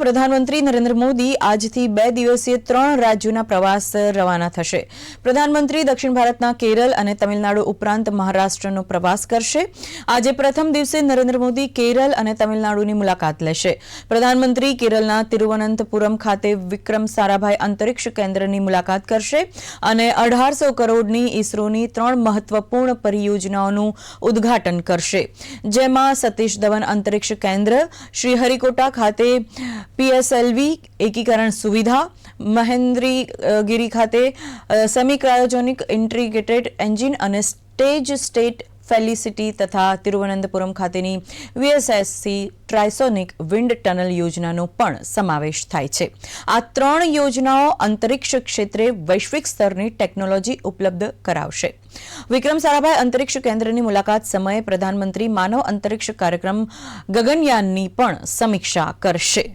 પ્રધાનમંત્રી નરેન્દ્ર મોદી આજથી બે દિવસીય ત્રણ રાજ્યોના પ્રવાસ રવાના થશે. પ્રધાનમંત્રી દક્ષિણ ભારતના કેરળ અને તમિલનાડુ ઉપરાંત મહારાષ્ટ્રનો પ્રવાસ કરશે. આજે પ્રથમ દિવસે નરેન્દ્ર મોદી કેરળ અને તમિલનાડુની મુલાકાત લેશે. પ્રધાનમંત્રી કેરળના તિરુવનંતપુરમ ખાતે વિક્રમ સારાભાઈ અંતરિક્ષ કેન્દ્રની મુલાકાત કરશે અને અઢારસો કરોડની ઇસરોની ત્રણ મહત્વપૂર્ણ પરિયોજનાઓનું ઉદ્ઘાટન કરશે. જેમાં સતીશ ધવન અંતરિક્ષ કેન્દ્ર, શ્રીહરિકોટા ખાતે પીએસએલવી, એકીકરણ સુવિધા મહેન્દ્રગીરી ખાતે સેમી ક્રાયોજોનિક ઇન્ટ્રીગેટેડ એન્જિન અને સ્ટેજ સ્ટેટ ફેલિસિટી તથા તિરુવનંતપુરમ ખાતેની વીએસએસસી ટ્રાઇસોનિક વિન્ડ ટનલ યોજનાનો પણ સમાવેશ થાય છે. આ ત્રણ યોજનાઓ અંતરિક્ષ ક્ષેત્રે વૈશ્વિક સ્તરની ટેકનોલોજી ઉપલબ્ધ કરાવશે. વિક્રમ સારાભાઈ, અંતરિક્ષ કેન્દ્રની મુલાકાત સમયે પ્રધાનમંત્રી માનવ અંતરિક્ષ કાર્યક્રમ ગગનયાનની પણ સમીક્ષા કરશે.